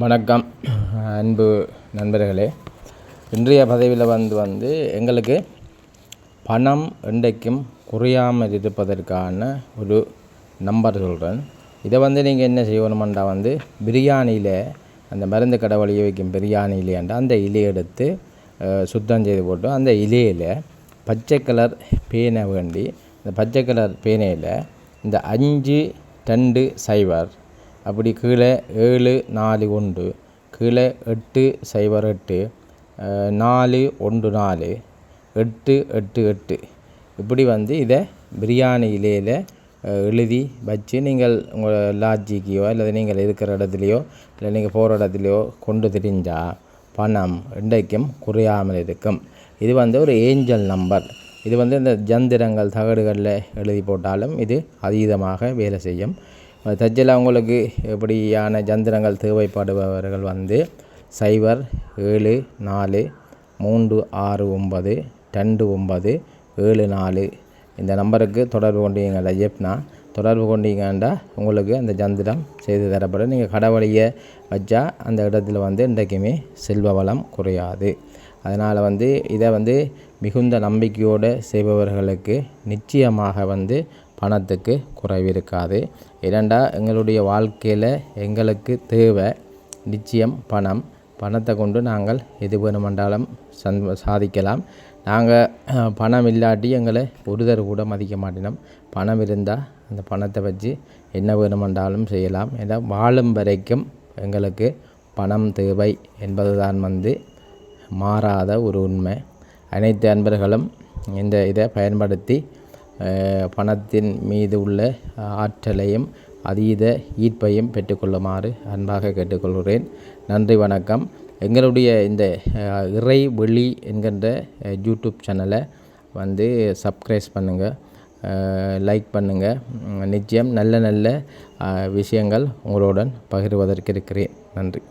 வணக்கம். அன்பு நண்பர்களே இன்றைய பதவியில் வந்து வந்து எங்களுக்கு பணம் என்றைக்கும் குறையாமல் இருப்பதற்கான ஒரு நம்பர் சொல்கிறேன் இதை வந்து நீங்கள் என்ன செய்யணுமெண்டா வந்து பிரியாணியில் அந்த மருந்து கடை வழிய வைக்கும் பிரியாணியிலேண்டா அந்த இலையை எடுத்து சுத்தம் செய்து போட்டு அந்த இலையில் பச்சை கலர் பேனை வேண்டி இந்த பச்சை கலர் பேனையில் இந்த அஞ்சு ரெண்டு சைவர் அப்படி கீழே ஏழு நாலு ஒன்று. கீழே எட்டு சைபர் எட்டு. நாலு ஒன்று நாலு. எட்டு எட்டு எட்டு. இப்படி வந்து இதை பிரியாணி இலையில் எழுதி வச்சு நீங்கள் உங்கள் லாட்ஜிக்கையோ இல்லை நீங்கள் இருக்கிற இடத்துலையோ இல்லை நீங்கள் போகிற இடத்துலையோ கொண்டு திரிஞ்சால் பணம் இன்றைக்கும் குறையாமல் இருக்கும். இது வந்து ஒரு ஏஞ்சல் நம்பர். இது வந்து இந்த ஜந்திரங்கள் தகடுகளில் எழுதி போட்டாலும் இது அதீதமாக வேலை செய்யும். தஜ்ஜில் உங்களுக்கு எப்படியான ஜந்திரங்கள் தேவைப்படுபவர்கள் வந்து சைபர் ஏழு நாலு மூன்று ஆறு ஒன்பது ரெண்டு ஒன்பது ஏழு நாலு. இந்த நம்பருக்கு தொடர்பு கொண்டீங்களா ஐயப்னா தொடர்பு கொண்டீங்கண்டா உங்களுக்கு அந்த ஜந்திரம் செய்து தரப்படும். நீங்கள் கடவுளையை வச்சா அந்த இடத்துல வந்து இன்றைக்குமே செல்வ வளம் குறையாது. அதனால் வந்து இதை வந்து மிகுந்த நம்பிக்கையோடு செய்பவர்களுக்கு நிச்சயமாக வந்து பணத்துக்கு குறைவு இருக்காது இரண்டா எங்களுடைய வாழ்க்கையில் எங்களுக்கு தேவை நிச்சயம் பணம். பணத்தை கொண்டு நாங்கள் எது வேணுமென்றாலும் சந் சாதிக்கலாம். நாங்கள் பணம் இல்லாட்டி எங்களை ஒருதர் கூட மதிக்க மாட்டினோம் பணம் இருந்தால் அந்த பணத்தை வச்சு என்ன வேணுமென்றாலும் செய்யலாம். ஏன்னா வாழும் வரைக்கும் எங்களுக்கு பணம் தேவை என்பதுதான் வந்து மாறாத ஒரு உண்மை. அனைத்து அன்பர்களும் இந்த இதை பயன்படுத்தி பணத்தின் மீது உள்ள ஆற்றலையும் அதீத ஈர்ப்பையும் பெற்றுக்கொள்ளுமாறு அன்பாக கேட்டுக்கொள்கிறேன். நன்றி வணக்கம். எங்களுடைய இந்த இறை வெளி என்கின்ற யூடியூப் சேனலை வந்து சப்ஸ்கிரைப் பண்ணுங்கள் லைக் பண்ணுங்கள் நிச்சயம் நல்ல நல்ல விஷயங்கள் உங்களுடன் பகிர்வதற்கு இருக்கிறேன். நன்றி.